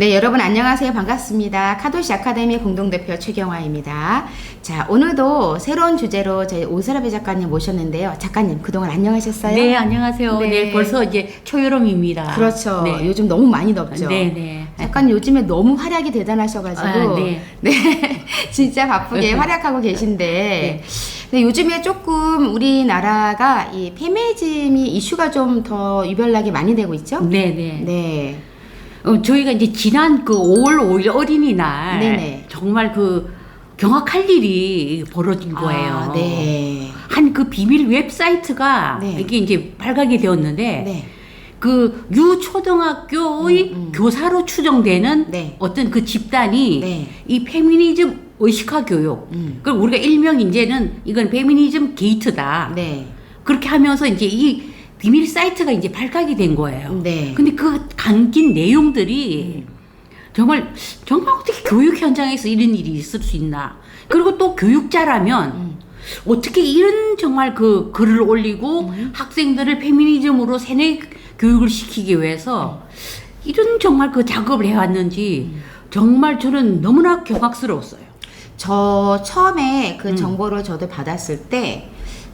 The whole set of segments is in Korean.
네, 여러분 안녕하세요. 반갑습니다. 카도시 아카데미 공동대표 최경화입니다. 자, 오늘도 새로운 주제로 저희 오세라베 작가님 모셨는데요. 작가님, 그동안 안녕하셨어요? 네, 안녕하세요. 네. 네, 벌써 이제 초여름입니다. 그렇죠. 네. 요즘 너무 많이 덥죠? 네, 네. 작가님 요즘에 너무 활약이 대단하셔가지고 아, 네. 네, 진짜 바쁘게 활약하고 계신데 근데 요즘에 조금 우리나라가 이 페미니즘이 이슈가 좀 더 유별나게 많이 되고 있죠? 네, 네. 네. 어, 저희가 이제 지난 그 5월 5일 어린이날 네네. 정말 그 경악할 일이 벌어진 거예요. 아, 네. 한 그 비밀 웹사이트가 네. 이게 이제 발각이 되었는데 네. 그 유초등학교의 음, 음. 교사로 추정되는 네. 어떤 그 집단이 네. 이 페미니즘 의식화 교육 음. 그걸 우리가 일명 이제는 이건 페미니즘 게이트다. 네. 그렇게 하면서 이제 이 비밀 사이트가 이제 발각이 된 거예요. 네. 근데 그 감긴 내용들이 정말 정말 어떻게 교육 현장에서 이런 일이 있을 수 있나? 그리고 또 교육자라면 음. 어떻게 이런 정말 그 글을 올리고 음. 학생들을 페미니즘으로 세뇌 교육을 시키기 위해서 이런 정말 그 작업을 해왔는지 음. 정말 저는 너무나 경악스러웠어요. 저 처음에 그 음. 정보를 저도 받았을 때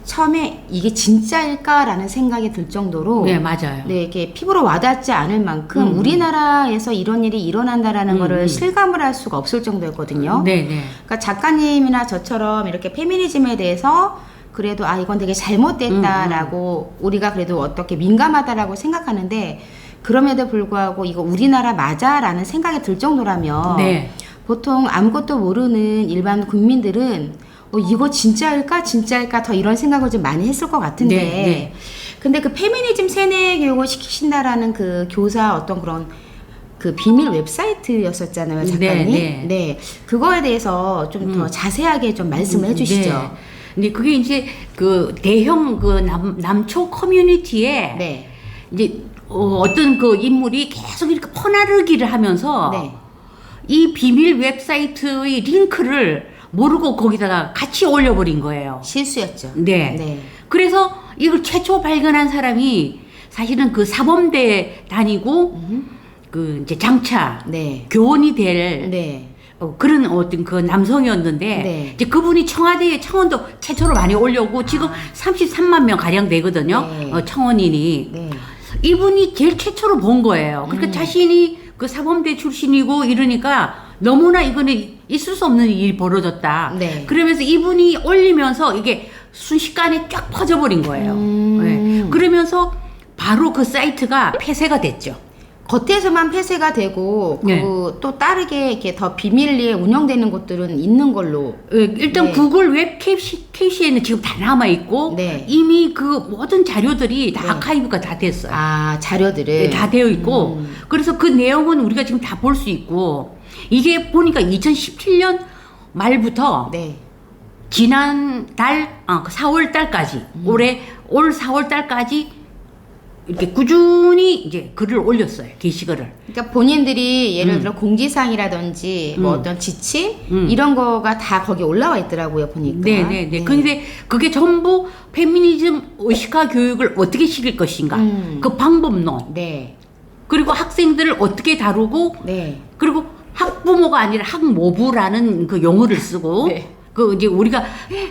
처음에 이게 진짜일까라는 생각이 들 정도로 네 맞아요. 네, 이렇게 피부로 와닿지 않을 만큼 음. 우리나라에서 이런 일이 일어난다라는 음, 거를 음. 실감을 할 수가 없을 정도였거든요. 네네. 그러니까 작가님이나 저처럼 이렇게 페미니즘에 대해서 그래도 아 이건 되게 잘못됐다라고 음, 우리가 그래도 어떻게 민감하다라고 생각하는데 그럼에도 불구하고 이거 우리나라 맞아라는 생각이 들 정도라면 네. 보통 아무것도 모르는 일반 국민들은 어, 이거 진짜일까 진짜일까 더 이런 생각을 좀 많이 했을 것 같은데 네, 네. 근데 그 페미니즘 세뇌 교육을 시키신다라는 그 교사 어떤 그런 그 비밀 웹사이트였었잖아요 작가님 네, 네. 그거에 대해서 좀더 음. 자세하게 좀 말씀을 음, 해주시죠 네. 근데 그게 이제 그 대형 그 남, 남초 커뮤니티에 네. 이제 어, 어떤 그 인물이 계속 이렇게 퍼나르기를 하면서 네. 이 비밀 웹사이트의 링크를 모르고 거기다가 같이 올려버린 거예요. 실수였죠 네. 네. 그래서 이걸 최초 발견한 사람이 사실은 그 사범대 다니고 음. 그 이제 장차 네. 교원이 될 네. 어, 그런 어떤 그 남성이었는데 네. 이제 그분이 청와대에 청원도 최초로 많이 올려오고 지금 33만 명 가량 되거든요. 아. 네. 어, 청원인이 네. 이분이 제일 최초로 본 거예요. 그러니까 음. 자신이 그 사범대 출신이고 이러니까 너무나 이거는 있을 수 없는 일이 벌어졌다. 네. 그러면서 이분이 올리면서 이게 순식간에 쫙 퍼져버린 거예요. 음. 네. 그러면서 바로 그 사이트가 폐쇄가 됐죠. 겉에서만 폐쇄가 되고 네. 그또 다르게 이렇게 더 비밀리에 운영되는 곳들은 있는 걸로 예, 일단 네. 구글 웹 캐시, 캐시에는 지금 다 남아 있고 네. 이미 그 모든 자료들이 다 네. 아카이브가 다 됐어요. 아 자료들을 네, 다 되어 있고 음. 그래서 그 내용은 우리가 지금 다 볼 수 있고 이게 보니까 2017년 말부터 네. 지난달 아, 4월 달까지 음. 올해 올 4월 달까지 이렇게 꾸준히 이제 글을 올렸어요 게시글을. 그러니까 본인들이 예를 음. 들어 공지사항이라든지 뭐 음. 어떤 지침 음. 이런 거가 다 거기 올라와 있더라고요 보니까. 네네 네. 근데 그게 전부 페미니즘 의식화 교육을 어떻게 시킬 것인가, 음. 그 방법론, 네. 그리고 학생들을 어떻게 다루고, 네. 그리고 학부모가 아니라 학모부라는 그 용어를 쓰고, 네. 그 이제 우리가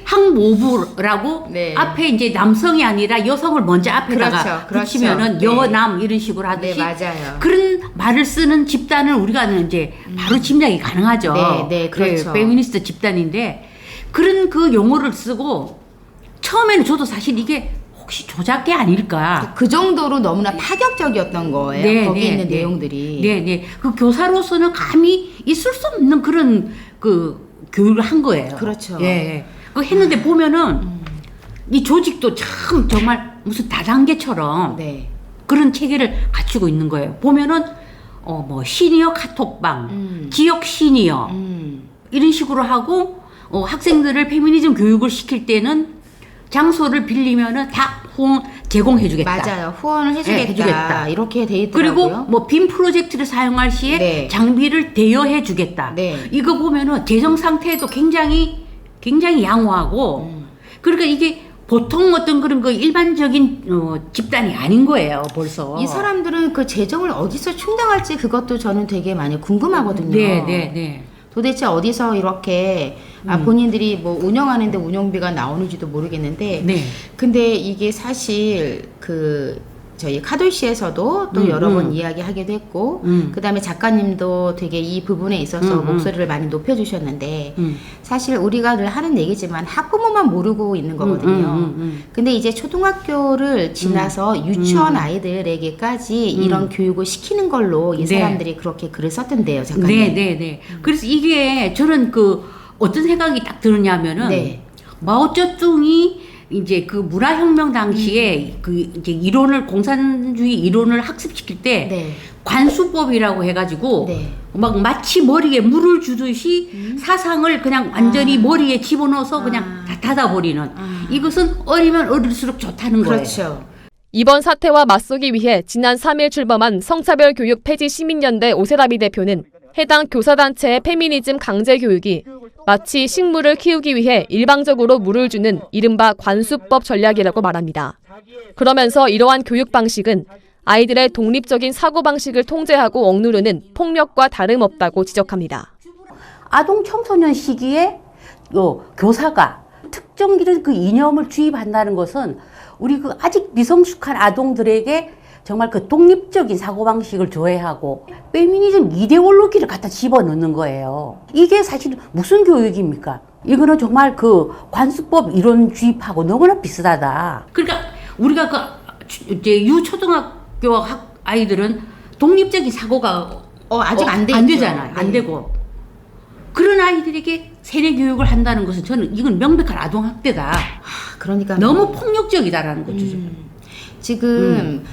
학모부라고 네. 앞에 이제 남성이 아니라 여성을 먼저 앞에다가 그렇죠, 그렇죠. 붙이면은 네. 여남 이런 식으로 네 하듯이 맞아요. 그런 말을 쓰는 집단을 우리가 이제 바로 짐작이 가능하죠. 네, 네, 그렇죠. 페미니스트 집단인데 그런 그 용어를 쓰고 처음에는 저도 사실 이게 혹시 조작게 아닐까. 그 정도로 너무나 파격적이었던 거예요. 네, 거기 네, 있는 네. 내용들이. 네, 네. 그 교사로서는 감히 있을 수 없는 그런 그 교육을 한 거예요. 그렇죠. 예. 예. 그 했는데 보면은 이 조직도 참 정말 무슨 다단계처럼 네. 그런 체계를 갖추고 있는 거예요. 보면은 어 뭐 시니어 카톡방, 음. 지역 시니어 음. 이런 식으로 하고 어, 학생들을 페미니즘 교육을 시킬 때는 장소를 빌리면은 다 후원 제공해주겠다. 맞아요. 후원을 해주겠다. 네, 해주겠다. 이렇게 돼 있더라고요. 그리고 뭐 빔 프로젝트를 사용할 시에 네. 장비를 대여해 주겠다. 네. 이거 보면은 재정 상태도 굉장히 굉장히 양호하고 음. 그러니까 이게 보통 어떤 그런 그 일반적인 어, 집단이 아닌 거예요, 벌써. 이 사람들은 그 재정을 어디서 충당할지 그것도 저는 되게 많이 궁금하거든요. 네, 네, 네. 도대체 어디서 이렇게 아, 본인들이 뭐 운영하는데 운영비가 나오는지도 모르겠는데 네. 근데 이게 사실 그 저희 카돌시에서도 또 음, 여러 번 음. 이야기하기도 했고 음. 그다음에 작가님도 되게 이 부분에 있어서 음, 음. 목소리를 많이 높여주셨는데 음. 사실 우리가 늘 하는 얘기지만 학부모만 모르고 있는 거거든요. 음, 음, 음, 근데 이제 초등학교를 지나서 유치원 음. 아이들에게까지 이런 교육을 시키는 걸로 이 네. 사람들이 그렇게 글을 썼던데요, 음. 작가님. 네, 네, 네. 그래서 이게 저는 그 어떤 생각이 딱 드느냐면은 네. 마오쩌둥이 이제 그 문화혁명 당시에 음. 그 이제 이론을 공산주의 이론을 학습시킬 때 네. 관수법이라고 해가지고 네. 막 마치 머리에 물을 주듯이 사상을 그냥 완전히 아. 머리에 집어넣어서 그냥 아. 다 닫아버리는 아. 이것은 어리면 어릴수록 좋다는 거예요. 그렇죠. 이번 사태와 맞서기 위해 지난 3일 출범한 성차별 교육 폐지 시민연대 오세라비 대표는 해당 교사단체의 페미니즘 강제 교육이 마치 식물을 키우기 위해 일방적으로 물을 주는 이른바 관수법 전략이라고 말합니다. 그러면서 이러한 교육 방식은 아이들의 독립적인 사고방식을 통제하고 억누르는 폭력과 다름없다고 지적합니다. 아동 청소년 시기에 요 교사가 특정 이런 그 이념을 주입한다는 것은 우리 그 아직 미성숙한 아동들에게 정말 그 독립적인 사고방식을 조회하고 페미니즘 이데올로기를 갖다 집어넣는 거예요. 이게 사실 무슨 교육입니까? 이거는 정말 그 관수법 이론 주입하고 너무나 비슷하다. 그러니까 우리가 그 이제 유초등학교 학 아이들은 독립적인 사고가 어, 아직 어, 안 돼. 안. 되잖아요. 안 네. 되고. 그런 아이들에게 세례 교육을 한다는 것은 저는 이건 명백한 아동 학대다. 아, 그러니까 너무 폭력적이다라는 거죠. 음. 지금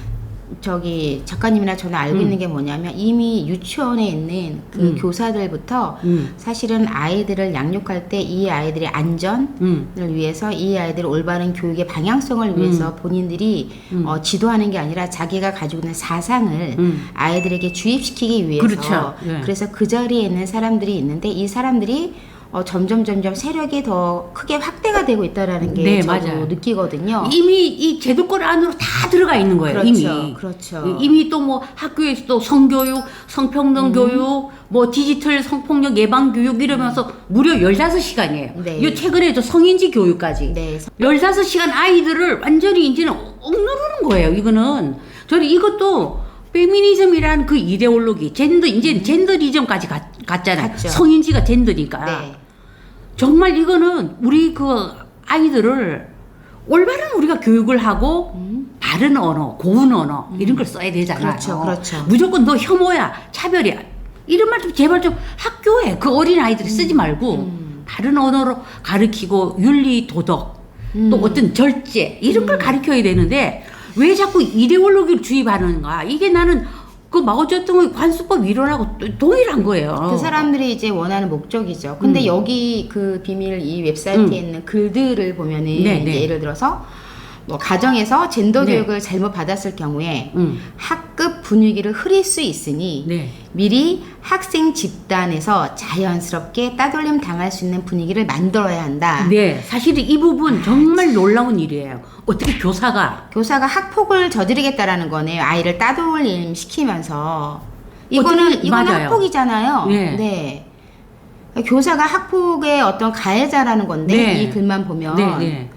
저기 작가님이나 저는 알고 음. 있는 게 뭐냐면 이미 유치원에 있는 그 음. 교사들부터 음. 사실은 아이들을 양육할 때 이 아이들의 안전을 음. 위해서 이 아이들의 올바른 교육의 방향성을 위해서 본인들이 음. 어, 지도하는 게 아니라 자기가 가지고 있는 사상을 음. 아이들에게 주입시키기 위해서 그렇죠. 예. 그래서 그 자리에 있는 사람들이 있는데 이 사람들이 어, 점점 점점 세력이 더 크게 확대가 되고 있다라는 게 네, 저도 맞아요. 느끼거든요. 이미 이 제도권 안으로 다 들어가 있는 거예요. 그렇죠, 이미. 그렇죠. 이미 또 뭐 학교에서 또 성교육, 성평등 음. 교육, 뭐 디지털 성폭력 예방 교육 이러면서 무려 15시간이에요. 네. 이 최근에도 성인지 교육까지. 네, 15시간 아이들을 완전히 이제는 억누르는 거예요. 이거는 저는 이것도 페미니즘이라는 그 이데올로기, 젠더 이제 젠더리즘까지 갔. 갔죠. 성인지가 젠더니까. 네. 정말 이거는 우리 그 아이들을 올바른 우리가 교육을 하고 바른 언어, 고운 언어 이런 걸 써야 되잖아요. 음. 그렇죠, 그렇죠. 무조건 너 혐오야, 차별이야. 이런 말 좀 제발 좀 학교에 그 어린 아이들이 쓰지 말고 음. 바른 언어로 가르치고 윤리 도덕 음. 또 어떤 절제 이런 걸 가르쳐야 되는데 왜 자꾸 이데올로기를 주입하는가? 이게 나는 그 마오쩌둥의 관수법 이론하고 또 동일한 거예요. 그 사람들이 이제 원하는 목적이죠. 근데 음. 여기 그 비밀 이 웨브사이트에 있는 글들을 보면은 네, 이제 네. 예를 들어서 뭐 가정에서 젠더 네. 교육을 잘못 받았을 경우에 음. 학급 분위기를 흐릴 수 있으니 네. 미리 학생 집단에서 자연스럽게 따돌림 당할 수 있는 분위기를 만들어야 한다. 네, 사실 이 부분 정말 놀라운 일이에요. 어떻게 교사가 교사가 학폭을 저지르겠다라는 거네요. 아이를 따돌림 시키면서 이거는 어떻게- 이거는 맞아요. 학폭이잖아요. 네. 네. 교사가 학폭의 어떤 가해자라는 건데 네. 이 글만 보면 네, 네.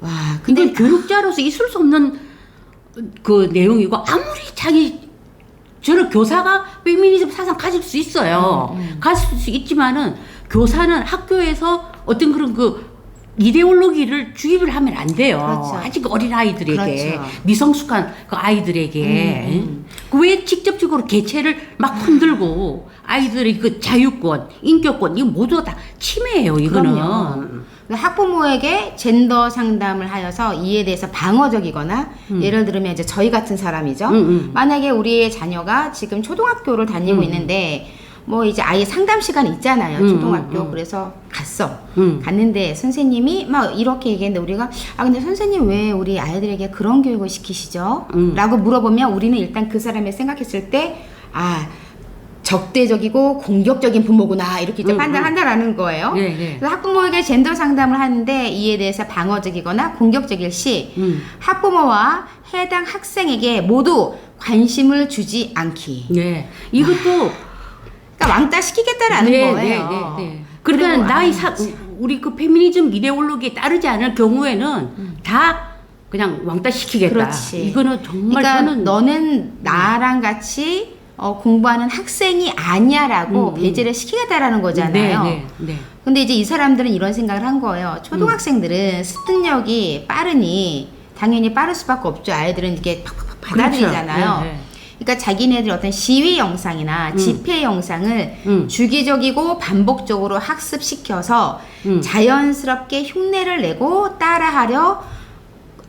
와 근데 근데 교육자로서 있을 수 없는 그 내용이고 아무리 자기 저는 교사가 페미니즘 사상 가질 수 있어요. 음, 가질 수 있지만은 교사는 학교에서 어떤 그런 그 이데올로기를 주입을 하면 안 돼요. 그렇죠. 아직 어린 아이들에게 그렇죠. 미성숙한 그 아이들에게 음, 음. 그왜 직접적으로 개체를 막 흔들고 아이들의 그 자유권, 인격권 이거 모두 다 침해예요. 이거는. 그럼요. 그 학부모에게 젠더 상담을 하여서 이에 대해서 방어적이거나 예를 들면 이제 저희 같은 사람이죠. 음, 음. 만약에 우리의 자녀가 지금 초등학교를 다니고 음. 있는데 뭐 이제 아예 상담 시간 있잖아요. 음, 초등학교. 음, 음. 그래서 갔어. 음. 갔는데 선생님이 막 이렇게 얘기했는데 우리가 아 근데 선생님 왜 우리 아이들에게 그런 교육을 시키시죠? 음. 라고 물어보면 우리는 일단 그 사람이 생각했을 때아 적대적이고 공격적인 부모구나 이렇게 이제 음, 판단한다라는 거예요. 네, 네. 그래서 학부모에게 젠더 상담을 하는데 이에 대해서 방어적이거나 공격적일 시 음. 학부모와 해당 학생에게 모두 관심을 주지 않기. 네. 이것도 그러니까 왕따 시키겠다라는 네, 거예요. 네, 네, 네. 그러니까 나이 아, 사 우리 그 페미니즘 이데올로기에 따르지 않을 경우에는 다 그냥 왕따 시키겠다. 음. 그렇지. 이거는 정말 그러니까 저는 너는 나랑 같이 어, 공부하는 학생이 아니야라고 음, 음. 배제를 시키겠다라는 거잖아요. 네, 네, 네. 근데 이제 이 사람들은 이런 생각을 한 거예요. 초등학생들은 습득력이 빠르니 당연히 빠를 수밖에 없죠. 아이들은 이게 팍팍팍 받아들이잖아요. 그렇죠. 네, 네. 그러니까 자기네들 어떤 시위 영상이나 음. 집회 영상을 음. 주기적이고 반복적으로 학습시켜서 음. 자연스럽게 흉내를 내고 따라하려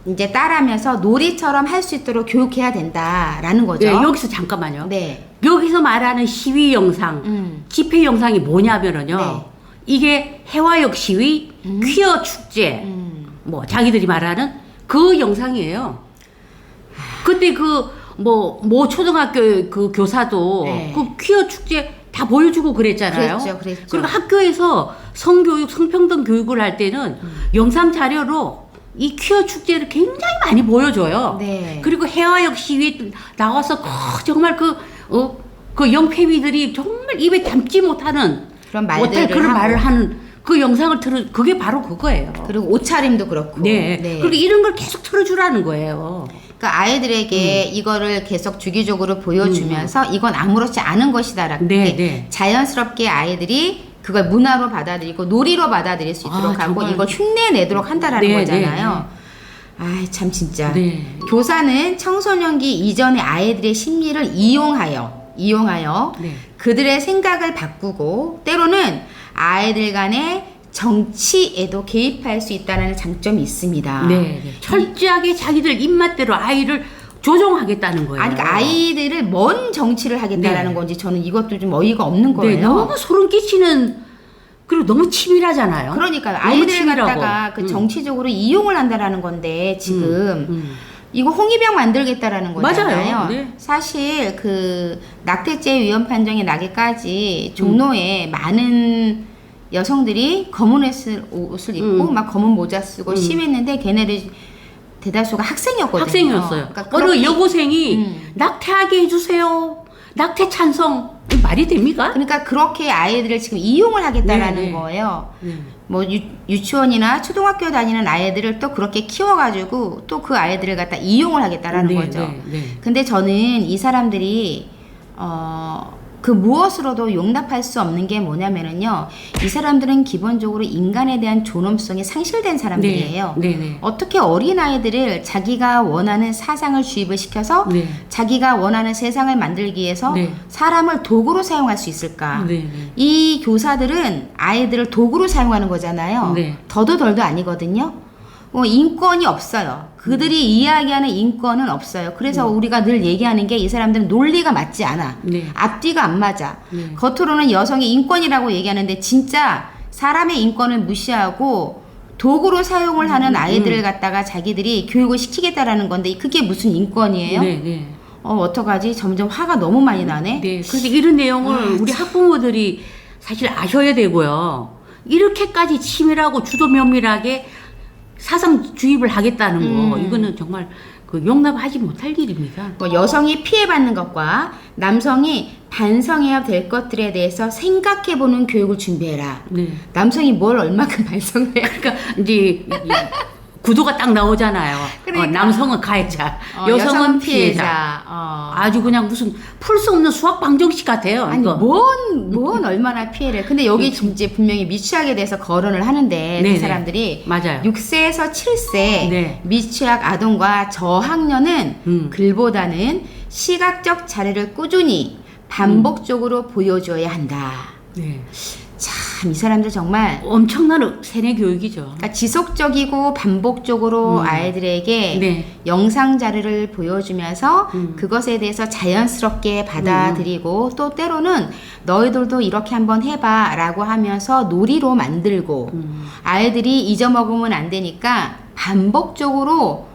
이제 따라하면서 놀이처럼 할 수 있도록 교육해야 된다라는 거죠. 네, 여기서 잠깐만요. 네. 여기서 말하는 시위 영상, 음. 집회 영상이 뭐냐면은요. 네. 이게 해화역 시위, 퀴어 축제, 음. 뭐 자기들이 말하는 그 영상이에요. 그때 그 뭐모 초등학교 그 교사도 네. 그 퀴어 축제 다 보여주고 그랬잖아요. 그랬죠, 그랬죠. 리고 학교에서 성교육, 성평등 교육을 할 때는 음. 영상 자료로 이 퀴어 축제를 굉장히 많이 보여줘요. 네. 그리고 해화역 시위에 나와서 그 정말 그, 어, 그 영패미들이 정말 입에 담지 못하는 그런 못할 말들을 그런 하고. 말을 하는 그 영상을 틀어 그게 바로 그거예요. 그리고 옷차림도 그렇고. 네. 그리고 이런 걸 계속 틀어주라는 거예요. 그러니까 아이들에게 음. 이거를 계속 주기적으로 보여주면서 이건 아무렇지 않은 것이다라고 네, 네. 자연스럽게 아이들이 그걸 문화로 받아들이고 놀이로 받아들일 수 있도록 아, 하고 정말. 이걸 흉내내도록 한다라는 네, 거잖아요. 아이 참 진짜. 네. 교사는 청소년기 이전의 아이들의 심리를 이용하여 이용하여 네. 그들의 생각을 바꾸고 때로는 아이들 간의 정치에도 개입할 수 있다는 장점이 있습니다. 네, 네. 철저하게 자기들 입맛대로 아이를 조종하겠다는 거예요. 아니, 그러니까 아이들을 뭔 정치를 하겠다라는 네. 건지 저는 이것도 좀 어이가 없는 거예요. 네, 너무 소름 끼치는 그리고 너무 치밀하잖아요. 그러니까 아이들을. 갖다가 그 음. 정치적으로 이용을 한다라는 건데 지금 음. 이거 홍위병 만들겠다라는 거잖아요. 맞아요. 네. 사실 그 낙태죄 위헌 판정이 나기까지 종로에 음. 많은 여성들이 검은 옷을, 옷을 입고 음. 막 검은 모자 쓰고 음. 심했는데 걔네들 대다수가 학생이었거든요. 학생이었어요. 그러니까 어느 여고생이 음. 낙태하게 해주세요. 낙태 찬성 말이 됩니까? 그러니까 그렇게 아이들을 지금 이용을 하겠다라는 네, 네. 거예요. 네. 뭐 유, 유치원이나 초등학교 다니는 아이들을 또 그렇게 키워가지고 또 그 아이들을 갖다 이용을 하겠다라는 네, 거죠. 네, 네. 근데 저는 이 사람들이 어. 그 무엇으로도 용납할 수 없는 게 뭐냐면은요, 이 사람들은 기본적으로 인간에 대한 존엄성이 상실된 사람들이에요. 네, 네. 어떻게 어린 아이들을 자기가 원하는 사상을 주입을 시켜서 네. 자기가 원하는 세상을 만들기 위해서 네. 사람을 도구로 사용할 수 있을까? 네, 네. 이 교사들은 아이들을 도구로 사용하는 거잖아요. 네. 더도 덜도 아니거든요. 어, 인권이 없어요. 그들이 이야기하는 인권은 없어요. 그래서 우리가 늘 얘기하는 게 이 사람들은 논리가 맞지 않아. 네. 앞뒤가 안 맞아. 네. 겉으로는 여성의 인권이라고 얘기하는데 진짜 사람의 인권을 무시하고 도구로 사용을 음, 하는 아이들을 갖다가 자기들이 교육을 시키겠다라는 건데 그게 무슨 인권이에요? 네, 네. 어 어떡하지? 점점 화가 너무 많이 나네. 네. 그래서 이런 내용을 아, 우리 학부모들이 사실 아셔야 되고요. 이렇게까지 치밀하고 주도 면밀하게 사상 주입을 하겠다는 거 음. 이거는 정말 그 용납하지 못할 일입니다. 뭐 여성이 피해받는 것과 남성이 반성해야 될 것들에 대해서 생각해보는 교육을 준비해라. 네. 남성이 뭘 얼마큼 반성해야 그러니까 이제 이- 구도가 딱 나오잖아요. 그러니까. 어, 남성은 가해자, 어, 여성은 피해자. 어. 아주 그냥 무슨 풀 수 없는 수학 방정식 같아요. 아니 이거. 뭔, 뭔 얼마나 피해를 근데 여기 이제 분명히 미취학에 대해서 거론을 하는데 네네. 그 사람들이 맞아요. 6세에서 7세 네. 미취학 아동과 저학년은 음. 글보다는 시각적 자료를 꾸준히 반복적으로 보여줘야 한다. 네. 참 이 사람들 정말 엄청난 세뇌 교육이죠. 그러니까 지속적이고 반복적으로 음. 아이들에게 네. 영상 자료를 보여주면서 음. 그것에 대해서 자연스럽게 받아들이고 또 때로는 너희들도 이렇게 한번 해봐라고 하면서 놀이로 만들고 음. 아이들이 잊어먹으면 안 되니까 반복적으로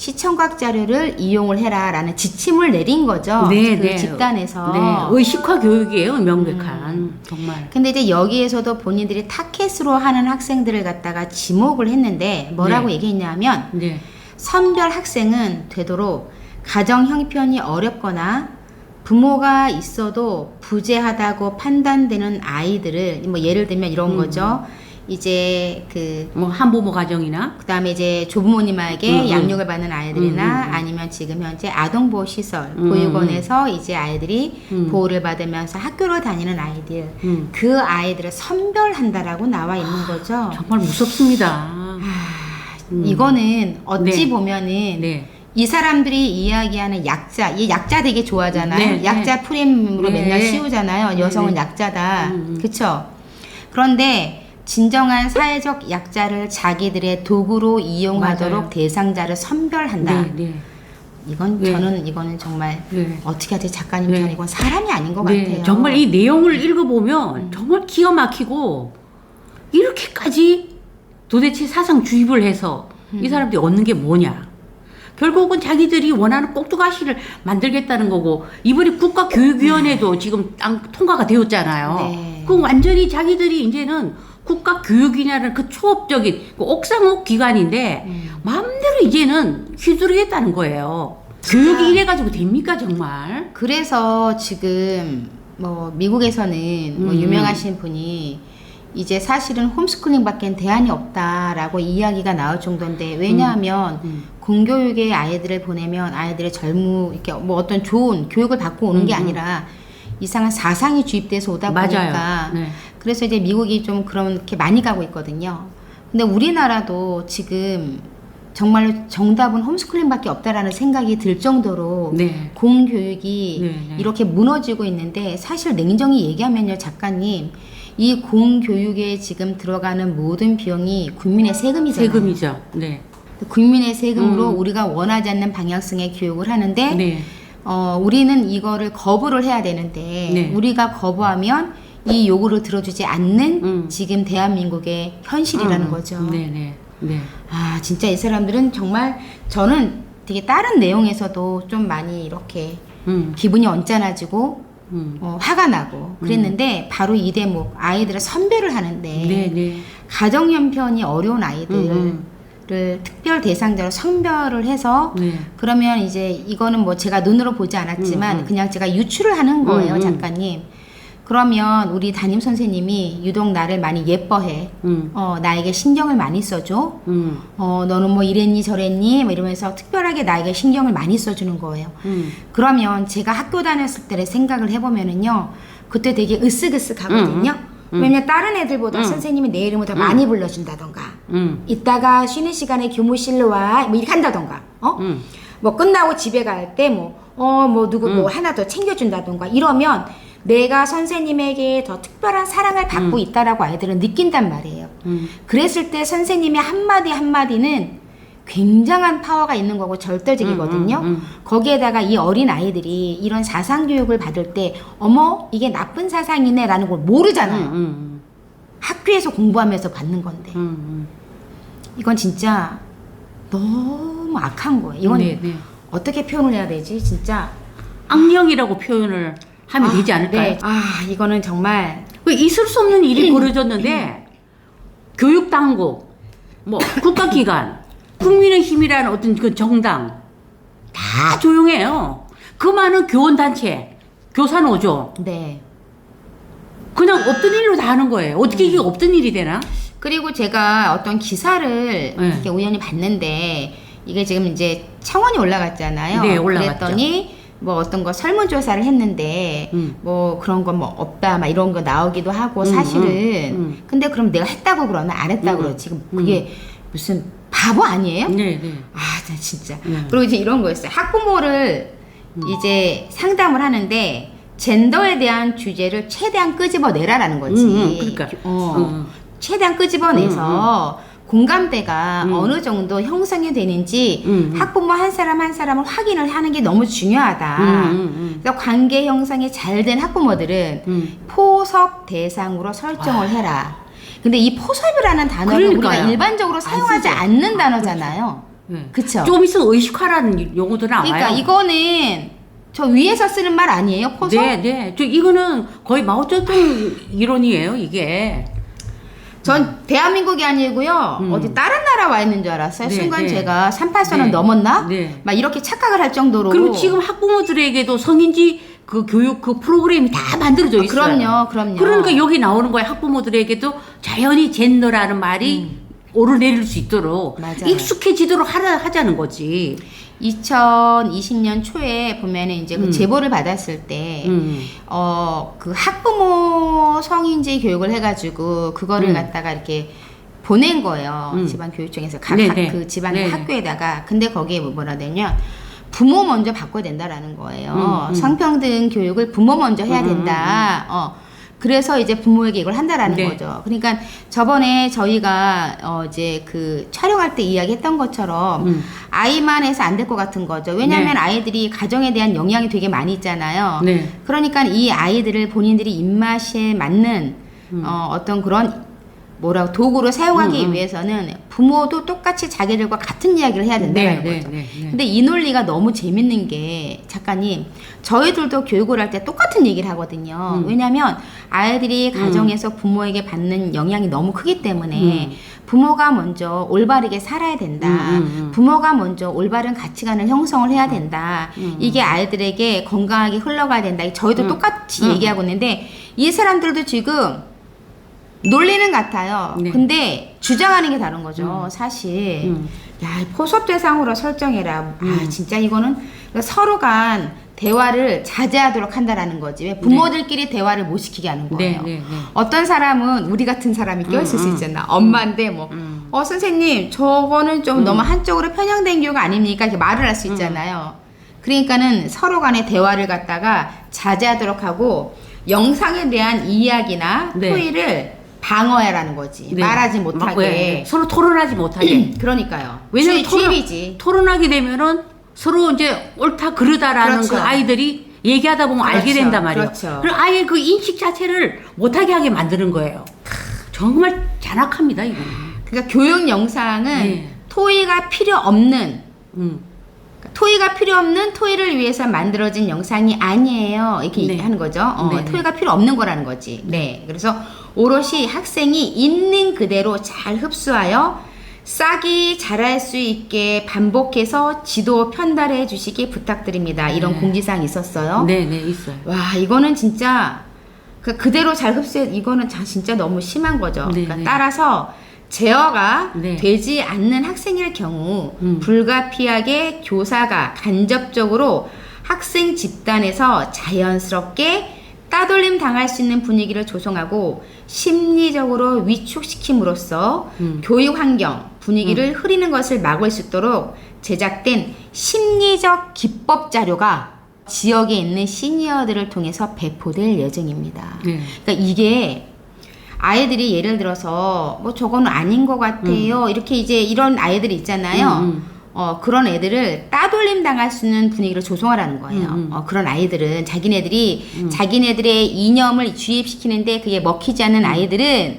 시청각 자료를 이용을 해라라는 지침을 내린 거죠. 네, 그 네. 집단에서. 네, 의식화 교육이에요, 명백한 정말. 근데 이제 여기에서도 본인들이 타켓으로 하는 학생들을 갖다가 지목을 했는데 뭐라고 네. 얘기했냐면 네, 선별 학생은 되도록 가정 형편이 어렵거나 부모가 있어도 부재하다고 판단되는 아이들을 뭐 예를 들면 이런 음. 거죠. 이제 그 뭐 한부모 가정이나 그다음에 이제 조부모님에게 음, 음. 양육을 받는 아이들이나 음, 음, 음. 아니면 지금 현재 아동보호 시설 음, 보육원에서 이제 아이들이 음. 보호를 받으면서 학교를 다니는 아이들 음, 그 아이들을 선별한다라고 나와 있는 거죠. 정말 무섭습니다. 음. 이거는 어찌 네. 보면은 네, 이 사람들이 이야기하는 약자, 이 약자 되게 좋아하잖아요. 네, 약자 프레임으로 네. 맨날 씌우잖아요. 여성은 네. 약자다. 음, 음. 그쵸? 그런데 진정한 사회적 약자를 자기들의 도구로 이용하도록 맞아요. 대상자를 선별한다. 네, 네, 이건 네. 저는 이거는 정말 네. 어떻게 하지 작가님 네. 저는 이건 사람이 아닌 것 네, 같아요. 정말 이 내용을 읽어보면 음. 정말 기가 막히고 이렇게까지 도대체 사상 주입을 해서 음. 이 사람들이 얻는 게 뭐냐? 결국은 자기들이 원하는 꼭두가시를 만들겠다는 거고 이번에 국가교육위원회도 지금 땅 통과가 되었잖아요. 네. 그럼 완전히 자기들이 이제는 국가 교육이냐는 그 초업적인 그 옥상옥 기관인데 음. 마음대로 이제는 휘두르겠다는 거예요. 교육이 이래가지고 됩니까 정말? 그래서 지금 뭐 미국에서는 뭐 음. 유명하신 분이 이제 사실은 홈스쿨링밖엔 대안이 없다라고 이야기가 나올 정도인데 왜냐하면 음. 공교육의 아이들을 보내면 아이들의 젊은 이렇게 뭐 어떤 좋은 교육을 받고 오는 게 음, 음. 아니라 이상한 사상이 주입돼서 오다 보니까 맞아요. 네. 그래서 이제 미국이 좀 그렇게 많이 가고 있거든요. 근데 우리나라도 지금 정말로 정답은 홈스쿨링밖에 없다라는 생각이 들 정도로 네. 공교육이 네, 네. 이렇게 무너지고 있는데 사실 냉정히 얘기하면요 작가님 이 공교육에 지금 들어가는 모든 비용이 국민의 세금이잖아요. 세금이죠. 네. 국민의 세금으로 음. 우리가 원하지 않는 방향성의 교육을 하는데 네. 어, 우리는 이거를 거부를 해야 되는데 네. 우리가 거부하면 이 요구를 들어주지 않는 음. 지금 대한민국의 현실이라는 음. 거죠. 네, 네. 네. 아 진짜 이 사람들은 정말 저는 되게 다른 내용에서도 좀 많이 이렇게 음. 기분이 언짢아지고 음. 어, 화가 나고 그랬는데 바로 이 대목 아이들을 선별을 하는데 네, 네. 가정 형편이 어려운 아이들을 음, 특별 대상자로 선별을 해서 네. 그러면 이제 이거는 뭐 제가 눈으로 보지 않았지만 음, 음. 그냥 제가 유추를 하는 거예요 음, 음. 작가님 그러면 우리 담임 선생님이 유독 나를 많이 예뻐해 음. 어 나에게 신경을 많이 써줘 음. 어 너는 뭐 이랬니 저랬니 뭐 이러면서 특별하게 나에게 신경을 많이 써주는 거예요 음. 그러면 제가 학교 다녔을 때를 생각을 해보면은요 그때 되게 으쓱으쓱 하거든요 음. 왜냐면 다른 애들보다 음. 선생님이 내 이름을 더 많이 불러준다던가 음. 이따가 쉬는 시간에 교무실로 와 뭐 이렇게 한다던가 어? 음. 뭐 끝나고 집에 갈 때 뭐 어 뭐 누구 뭐 하나 더 챙겨준다던가 이러면 내가 선생님에게 더 특별한 사랑을 받고 있다라고 아이들은 느낀단 말이에요. 음. 그랬을 때 선생님의 한마디 한마디는 굉장한 파워가 있는 거고 절대적이거든요. 음, 음, 음. 거기에다가 이 어린 아이들이 이런 사상 교육을 받을 때 어머 이게 나쁜 사상이네라는 걸 모르잖아요. 음. 음. 학교에서 공부하면서 받는 건데 음. 이건 진짜 너무 악한 거예요. 이건 네, 네. 어떻게 표현을 해야 되지? 진짜 악령이라고 표현을 하면 아, 되지 않을까요? 네. 아 이거는 정말 그 있을 수 없는 일이 벌어졌는데 교육 당국, 뭐 국가기관, 국민의힘이라는 어떤 그 정당 다 조용해요. 그 많은 교원 단체, 교사 노조 네. 그냥 없던 일로 다 하는 거예요. 어떻게 이게 없던 일이 되나? 그리고 제가 어떤 기사를 네. 이렇게 우연히 봤는데 이게 지금 이제 청원이 올라갔잖아요. 네, 올라갔죠. 그랬더니 뭐 어떤 거 설문조사를 했는데 음. 뭐 그런 거 뭐 없다 막 이런 거 나오기도 하고 음, 사실은 음, 음. 근데 그럼 내가 했다고 그러나 안 했다고 음, 그러 지금 그게 무슨 바보 아니에요? 네, 네. 아, 나 진짜. 음. 그리고 이제 이런 거였어요. 학부모를 이제 상담을 하는데 젠더에 대한 주제를 최대한 끄집어내라라는 거지. 음, 음, 그러니까. 어, 음. 최대한 끄집어내서 공감대가 음. 어느 정도 형성이 되는지 음, 음. 학부모 한 사람 한 사람을 확인을 하는 게 너무 중요하다. 음, 음, 그래서 관계 형성이 잘 된 학부모들은 음. 포섭 대상으로 설정을 해라. 근데 이 포섭이라는 단어를 우리가 그러니까요. 일반적으로 사용하지 쓰죠. 않는 단어잖아요. 예. 그쵸? 좀 있으면 의식화라는 용어도 나와요. 그러니까 이거는 저 위에서 쓰는 말 아니에요? 포서? 네, 네. 저 이거는 거의 마오쩌둥 이론이에요, 이게. 전 대한민국이 아니고요. 음. 어디 다른 나라 와 있는 줄 알았어요. 네, 순간 네. 제가 38선을 네. 넘었나? 네. 막 이렇게 착각을 할 정도로. 그럼 지금 학부모들에게도 성인지 그 교육 그 프로그램이 다 만들어져 아, 있어요. 그럼요, 그럼요. 그러니까 여기 나오는 거예요. 학부모들에게도 자연히 젠더라는 말이 오르내릴 수 있도록 음. 맞아요. 익숙해지도록 하라, 하자는 거지. 2020년 초에 보면은 이제 그 음. 제보를 받았을 때, 음. 어, 그 학부모 성인지 교육을 해가지고 그거를 음. 갖다가 이렇게 보낸 거예요. 음. 지방 교육청에서 각 네, 학- 네. 그 지방 네. 학교에다가. 근데 거기에 뭐 뭐라 되냐. 부모 먼저 바꿔야 된다라는 거예요. 음, 음. 성평등 교육을 부모 먼저 해야 음, 된다. 어. 그래서 이제 부모에게 이걸 한다라는 네. 거죠. 그러니까 저번에 저희가 어 이제 그 촬영할 때 이야기했던 것처럼 음. 아이만 해서 안 될 것 같은 거죠. 왜냐하면 네. 아이들이 가정에 대한 영향이 되게 많이 있잖아요. 네. 그러니까 이 아이들을 본인들이 입맛에 맞는 음. 어, 어떤 그런 뭐라고 도구로 사용하기 음, 음. 위해서는 부모도 똑같이 자기들과 같은 이야기를 해야 된다는 네, 거죠. 네, 네, 네. 근데 이 논리가 너무 재밌는 게 작가님 저희들도 교육을 할 때 똑같은 얘기를 하거든요. 음. 왜냐하면 아이들이 가정에서 부모에게 받는 영향이 너무 크기 때문에 음. 부모가 먼저 올바르게 살아야 된다. 음, 음, 음. 부모가 먼저 올바른 가치관을 형성을 해야 된다. 음. 이게 아이들에게 건강하게 흘러가야 된다. 저희도 음. 똑같이 음. 얘기하고 있는데 이 사람들도 지금 논리는 같아요. 네. 근데 주장하는 게 다른 거죠. 사실. 음. 야, 포섭 대상으로 설정해라. 아, 음. 진짜 이거는 서로 간 대화를 자제하도록 한다라는 거지. 왜 부모들끼리 대화를 못 시키게 하는 네, 거예요. 네, 네. 어떤 사람은 우리 같은 사람이 껴있을 수 음, 음. 있잖아. 엄마인데 뭐, 음. 어 선생님 저거는 좀 음. 너무 한쪽으로 편향된 교육 아닙니까? 이렇게 말을 할 수 있잖아요. 그러니까는 서로 간의 대화를 갖다가 자제하도록 하고 영상에 대한 이야기나 네. 토의를 방어해라는 거지. 네. 말하지 막, 못하게. 네. 서로 토론하지 못하게. 그러니까요. 왜냐면 토론-. 토론하게 되면은 서로 이제 옳다 그르다라는 그렇죠. 그 아이들이 얘기하다 보면 알게 그렇죠. 된단 말이에요. 그렇죠. 그럼 아예 그 인식 자체를 못하게 하게 만드는 거예요. 정말 잔악합니다 이거는. 그러니까 교육 영상은 네. 토의가 필요 없는 음. 토의가 필요 없는 토의를 위해서 만들어진 영상이 아니에요. 이렇게 네. 하는 거죠. 어, 네, 네. 토의가 필요 없는 거라는 거지. 네. 그래서 오롯이 학생이 있는 그대로 잘 흡수하여 싹이 자랄 수 있게 반복해서 지도 편달해 주시기 부탁드립니다. 이런 네. 공지사항이 있었어요. 네, 네 있어요. 와, 이거는 진짜 그 그대로 잘 흡수해 이거는 자- 진짜 너무 심한 거죠. 네, 그러니까 네. 따라서 제어가 네. 되지 않는 학생일 경우 음. 불가피하게 교사가 간접적으로 학생 집단에서 자연스럽게 따돌림 당할 수 있는 분위기를 조성하고 심리적으로 위축시킴으로써 음. 교육 환경 분위기를 흐리는 것을 막을 수 있도록 제작된 심리적 기법 자료가 지역에 있는 시니어들을 통해서 배포될 예정입니다. 네. 그러니까 이게 아이들이 예를 들어서 뭐 저거는 아닌 것 같아요. 이렇게 이제 이런 아이들이 있잖아요. 음, 음. 어, 그런 애들을 따돌림 당할 수 있는 분위기를 조성하라는 거예요. 음, 음. 어, 그런 아이들은 자기네들이 자기네들의 이념을 주입시키는데 그게 먹히지 않는 아이들은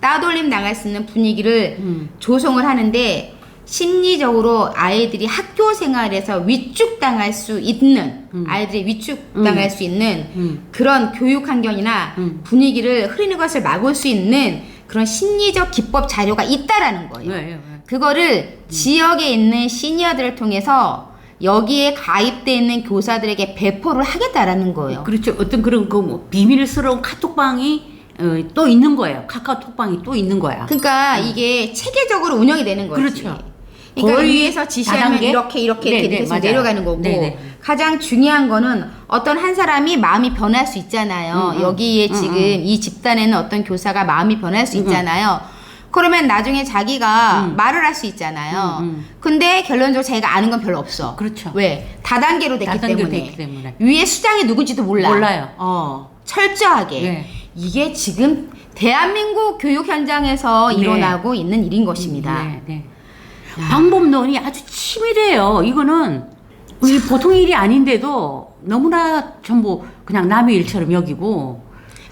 따돌림 당할 수 있는 분위기를 음. 조성을 하는데 심리적으로 아이들이 학교 생활에서 위축당할 수 있는 음. 아이들이 위축당할 음. 수 있는 음. 그런 교육 환경이나 음. 분위기를 흐리는 것을 막을 수 있는 그런 심리적 기법 자료가 있다라는 거예요. 네, 네. 그거를 지역에 있는 시니어들을 통해서 여기에 가입돼 있는 교사들에게 배포를 하겠다라는 거예요. 그렇죠. 어떤 그런 그 뭐 비밀스러운 카톡방이 어, 또 있는 거예요. 카카오톡방이 또 있는 거야. 그러니까 이게 체계적으로 운영이 되는 거지. 음. 그렇죠. 그러니까 거의 위에서 지시하면 다단계? 이렇게 이렇게 네, 이렇게 네, 해서 맞아요. 내려가는 거고 네, 네. 가장 중요한 거는 어떤 한 사람이 마음이 변할 수 있잖아요. 음, 음. 여기에 음, 지금 음. 이 집단에는 어떤 교사가 마음이 변할 수 음, 음. 있잖아요. 그러면 나중에 자기가 음. 말을 할 수 있잖아요. 음, 음. 근데 결론적으로 자기가 아는 건 별로 없어. 그렇죠. 왜? 다단계로 됐기 다단계로 때문에. 됐기 때문에. 위에 수장이 누군지도 몰라. 몰라요. 어, 철저하게. 네. 이게 지금 대한민국 교육 현장에서 네. 일어나고 있는 일인 것입니다. 네, 네. 방법론이 아주 치밀해요. 이거는 우리 보통 일이 아닌데도 너무나 전부 그냥 남의 일처럼 여기고.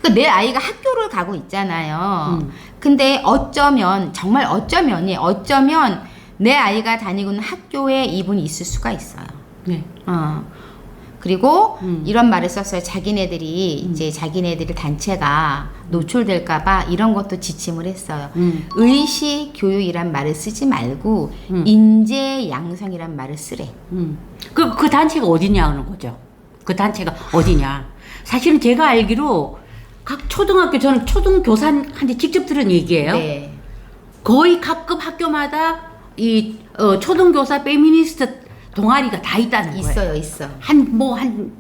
그러니까 내 아이가 학교를 가고 있잖아요. 음. 근데 어쩌면 정말 어쩌면이 어쩌면 내 아이가 다니고 있는 학교에 이분이 있을 수가 있어요. 네. 어. 그리고 음. 이런 말을 썼어요. 자기네들이 이제 자기네들 단체가 노출될까봐 이런 것도 지침을 했어요. 음. 의식 교육이란 말을 쓰지 말고 음. 인재 양성이란 말을 쓰래. 음. 그, 그 단체가 어디냐는 거죠. 그 단체가 어디냐. 사실은 제가 알기로 각 초등학교, 저는 초등 교사한테 직접 들은 얘기예요. 네. 거의 각급 학교마다 이 어, 초등교사 페미니스트 동아리가 다 있다는 거예요. 있어요, 있어. 한 뭐 한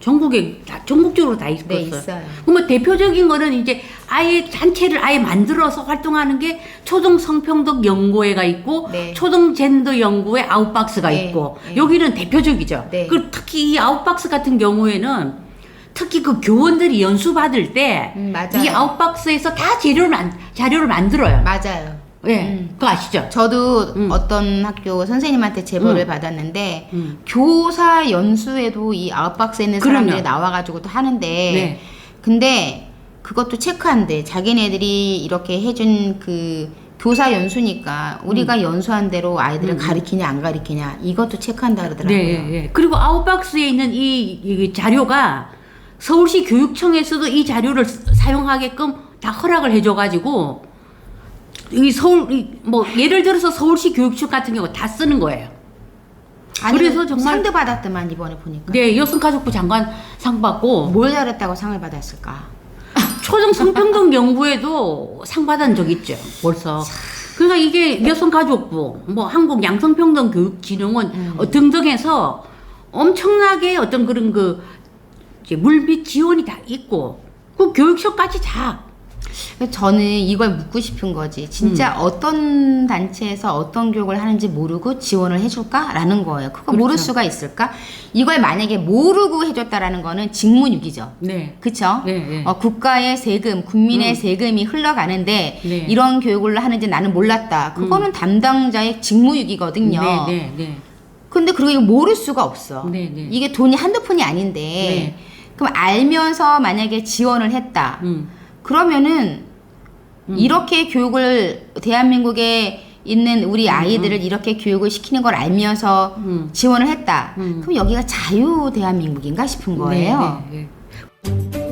전국에 다 전국적으로 다 있을 네. 있어요. 그러면 대표적인 거는 이제 아예 단체를 아예 만들어서 활동하는 게 초등 성평등 연구회가 있고 네. 초등 젠더 연구회 아웃박스가 네, 있고 네. 여기는 대표적이죠. 네. 그 특히 이 아웃박스 같은 경우에는 특히 그 교원들이 연수 받을 때 이 음. 아웃박스에서 다 재료를 만, 자료를 만들어요. 맞아요. 예, 음. 그거 아시죠? 저도 음. 어떤 학교 선생님한테 제보를 음. 받았는데 음. 교사 연수에도 이 아웃박스에 있는 그럼요. 사람들이 나와가지고 또 하는데 네. 근데 그것도 체크한대 자기네들이 이렇게 해준 그 교사 연수니까 우리가 연수한 대로 아이들을 음. 가르치냐 안 가르치냐 이것도 체크한다 그러더라고요. 네, 예. 그리고 아웃박스에 있는 이, 이 자료가 서울시 교육청에서도 이 자료를 스- 사용하게끔 다 허락을 해줘가지고 이 서울 이 뭐 예를 들어서 서울시 교육청 같은 경우 다 쓰는 거예요. 아니, 그래서 정말- 상도 받았더만 이번에 보니까 네, 여성가족부 장관 상 받고 뭘 잘했다고 상을 받았을까? 초등 성평등 연구에도 상 받은 적 있죠. 벌써. 그러니까 이게 여성가족부, 뭐 한국 양성평등 교육진흥원 음. 어, 등등해서 엄청나게 어떤 그런 그 물밑 지원이 다 있고 그 교육청까지 다 저는 이걸 묻고 싶은 거지. 진짜 음. 어떤 단체에서 어떤 교육을 하는지 모르고 지원을 해줄까라는 거예요. 그거 모를 그렇죠. 수가 있을까? 이걸 만약에 모르고 해줬다라는 거는 직무유기죠. 네. 그쵸? 네, 네. 어, 국가의 세금, 국민의 음. 세금이 흘러가는데 네. 이런 교육을 하는지 나는 몰랐다. 그거는 담당자의 직무유기거든요. 네, 네, 네. 근데 그리고 이거 모를 수가 없어. 네, 네. 이게 돈이 한두 푼이 아닌데. 네. 그럼 알면서 만약에 지원을 했다. 음. 그러면은 이렇게 교육을 대한민국에 있는 우리 아이들을 이렇게 교육을 시키는 걸 알면서 음. 지원을 했다. 음. 그럼 여기가 자유 대한민국인가 싶은 거예요. 네, 네, 네.